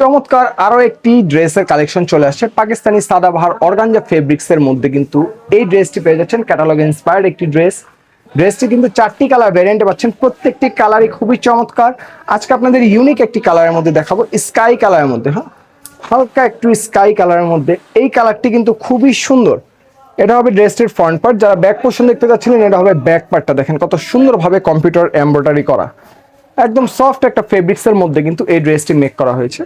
চমৎকার আরও একটি ড্রেসের কালেকশন চলে আসছে। পাকিস্তানি সাদাবাহার অর্গানজা ফেব্রিক্স এর মধ্যে কিন্তু এই ড্রেসটি পেয়ে যাচ্ছেন। ক্যাটালগ ইন্সপায়ার্ড একটি ড্রেস। ড্রেসটি কিন্তু চারটি কালার ভ্যারিয়েন্টে পাচ্ছেন। প্রত্যেকটি কালারই খুবই চমৎকার। আজকে আপনাদের ইউনিক একটি কালারের মধ্যে দেখাবো। স্কাই কালারের মধ্যে হ্যাঁ? হালকা একটু স্কাই কালারের মধ্যে। এই কালারটি কিন্তু খুবই সুন্দর। এটা হবে ড্রেসটির ফ্রন্ট পার্ট যারা ব্যাক পোর্শন দেখতে যাচ্ছিলেন, এটা হবে ব্যাক পার্টটা দেখেন কত সুন্দরভাবে কম্পিউটার এমব্রয়ডারি করা। একদম সফট একটা ফেব্রিক্স এর মধ্যে কিন্তু এই ড্রেসটি মেক করা হয়েছে।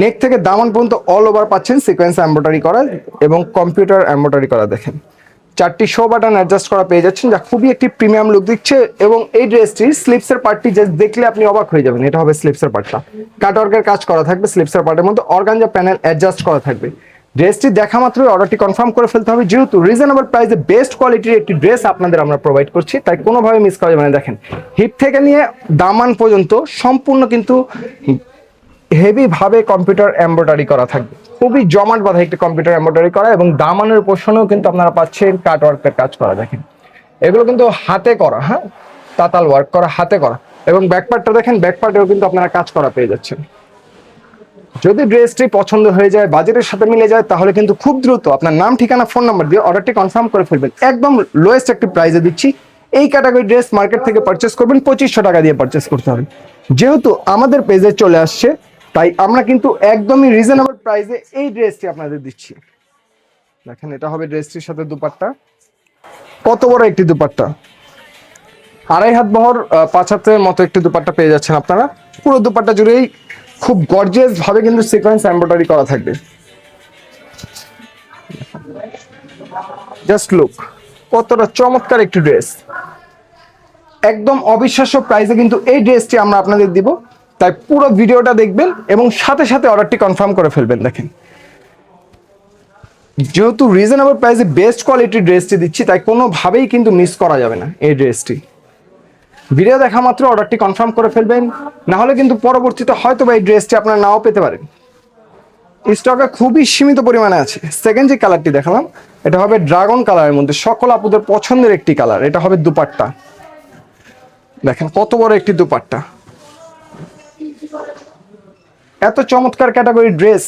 নেক থেকে দামান পর্যন্ত অল ওভার পাচ্ছেন সিকোয়েন্স এমব্রয়ডারি করা এবং কম্পিউটার এমব্রয়ডারি করা দেখেন। চারটি শো বাটন অ্যাডজাস্ট করা পেয়ে যাচ্ছেন যা খুবই একটি প্রিমিয়াম লুক দিচ্ছে এবং এই ড্রেসটি স্লিপসের পার্টটি জাস্ট দেখলে আপনি অবাক হয়ে যাবেন, এটা হবে স্লিপসের পার্টটা কাটওয়ার্কের কাজ করা থাকবে স্লিপসের পার্টের মধ্যে অর্গানজা প্যানেল অ্যাডজাস্ট করা থাকবে। ড্রেসটি দেখা মাত্রই অর্ডারটি কনফার্ম করে ফেলতে হবে। যেহেতু রিজনেবল প্রাইসে বেস্ট কোয়ালিটির একটি ড্রেস আপনাদের আমরা প্রোভাইড করছি, তাই কোনোভাবে মিস করা যাবে না। দেখেন হিপ থেকে নিয়ে দামান পর্যন্ত সম্পূর্ণ কিন্তু হেভি ভাবে কম্পিউটার এমব্রয়ডারি করা থাকবে। খুবই জমাট বাঁধা একটি কম্পিউটার এমব্রয়ডারি করা এবং দামানের পোষণেও কিন্তু আপনারা পাচ্ছেন কাট ওয়ার্কের কাজ করা, দেখেন। এগুলো কিন্তু হাতে করা হ্যাঁ? তাতাল ওয়ার্ক করা, হাতে করা। এবং ব্যাকপার্টটা দেখেন ব্যাকপার্টেও কিন্তু আপনারা কাজ করা পেয়ে যাচ্ছেন। যদি ড্রেসটি পছন্দ হয়ে যায় বাজেটের সাথে মিলে যায়, তাহলে কিন্তু খুব দ্রুত আপনার নাম, ঠিকানা ফোন নাম্বার দিয়ে অর্ডারটি কনফার্ম করে ফেলবেন। একদম লোয়েস্ট একটি প্রাইসে দিচ্ছি। এই ক্যাটাগরি ড্রেস মার্কেট থেকে পারচেস করবেন, পঁচিশশো টাকা দিয়ে পারচেস করতে হবে। যেহেতু আমাদের পেজে চলে আসছে, তাই আমরা কিন্তু একদমই রিজনেবল প্রাইসে এই ড্রেসটি আপনাদের দিচ্ছি। দেখেন, এটা হবে ড্রেসটির সাথে দুপাট্টা। কত বড় একটি দুপাট্টা? আড়াই হাত বহর পাঁচ হাতের মতো একটি দুপাট্টা পেয়ে যাচ্ছেন আপনারা। পুরো দুপাট্টা জুড়েই খুব গর্জিয়াস ভাবে কিন্তু সিকোয়েন্স এমব্রয়ডারি করা থাকবে জাস্ট লুক কতটা চমৎকার একটি ড্রেস একদম অবিশ্বাস্য প্রাইসে কিন্তু এই ড্রেসটি আমরা আপনাদের দিব। তাই পুরো ভিডিওটা দেখবেন এবং সাথে সাথে অর্ডারটি কনফার্ম করে ফেলবেন, দেখেন। যেহেতু রিজনেবল প্রাইসে বেস্ট কোয়ালিটির ড্রেসটি দিচ্ছি, তাই কোনোভাবেই কিন্তু মিস করা যাবে না এই ড্রেসটি ভিডিও দেখা মাত্র, অর্ডারটি কনফার্ম করে ফেলবেন। না হলে কিন্তু পরবর্তীতে হয়তো বা এই ড্রেসটি আপনারা নাও পেতে পারেন। স্টকে খুবই সীমিত পরিমাণে আছে। সেকেন্ড যে কালারটি দেখালাম, এটা হবে ড্রাগন কালারের মধ্যে সকল আপুদের পছন্দের একটি কালার এটা হবে দুপাট্টা। দেখেন কত বড় একটি দুপাট্টা। এত চমৎকার ক্যাটাগরি ড্রেস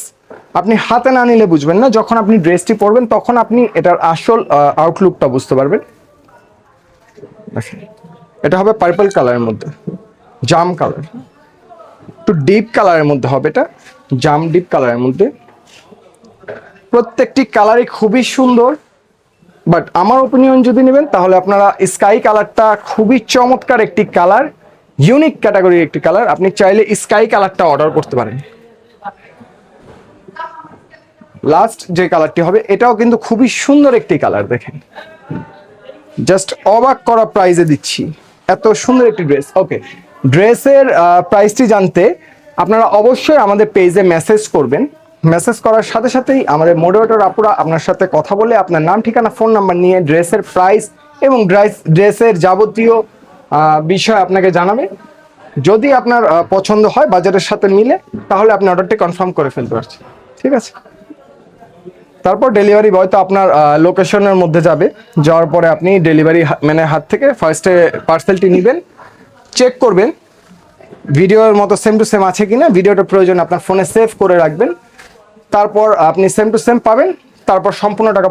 আপনি হাতে না নিলে বুঝবেন না। যখন আপনি ড্রেসটি পরবেন, তখন আপনি এটার আসল আউটলুকটা বুঝতে পারবেন। দেখেন। এটা হবে পার্পল কালারের মধ্যে জাম কালার একটু ডিপ কালারের মধ্যে হবে এটা জাম ডিপ কালারের মধ্যে। প্রত্যেকটি কালারই খুবই সুন্দর বাট আমার ওপিনিয়ন যদি নেবেন, তাহলে আপনারা স্কাই কালারটা খুবই চমৎকার একটি কালার ইউনিক ক্যাটাগরির একটি কালার আপনি চাইলে স্কাই কালারটা অর্ডার করতে পারেন। লাস্ট যে কালারটি হবে, এটাও কিন্তু খুবই সুন্দর একটি কালার দেখেন। জাস্ট অবাক করা প্রাইজে দিচ্ছি। এত সুন্দর একটি ড্রেস ওকে ড্রেসের প্রাইসটি জানতে আপনারা অবশ্যই আমাদের পেজে মেসেজ করবেন। মেসেজ করার সাথে সাথেই আমাদের মোডারেটর আপুরা আপনার সাথে কথা বলে আপনার নাম, ঠিকানা ফোন নাম্বার নিয়ে ড্রেসের প্রাইস এবং ড্রেস ড্রেসের যাবতীয় বিষয় আপনাকে জানাবে। যদি আপনার পছন্দ হয় বাজারের সাথে মিলে, তাহলে আপনি অর্ডারটি কনফার্ম করে ফেলতে পারছেন। ঠিক আছে? তারপর ডেলিভারি বয় তো আপনার লোকেশনের মধ্যে যাবে। যাওয়ার পরে আপনি ডেলিভারি মানে হাত থেকে ফার্স্টে পার্সেলটি নেবেন চেক করবেন। ভিডিওর মতো সেম টু সেম আছে কিনা, ভিডিওটা প্রয়োজন আপনার ফোনে সেভ করে রাখবেন। তারপর আপনি সেম টু সেম পাবেন, তারপর সম্পূর্ণ টাকা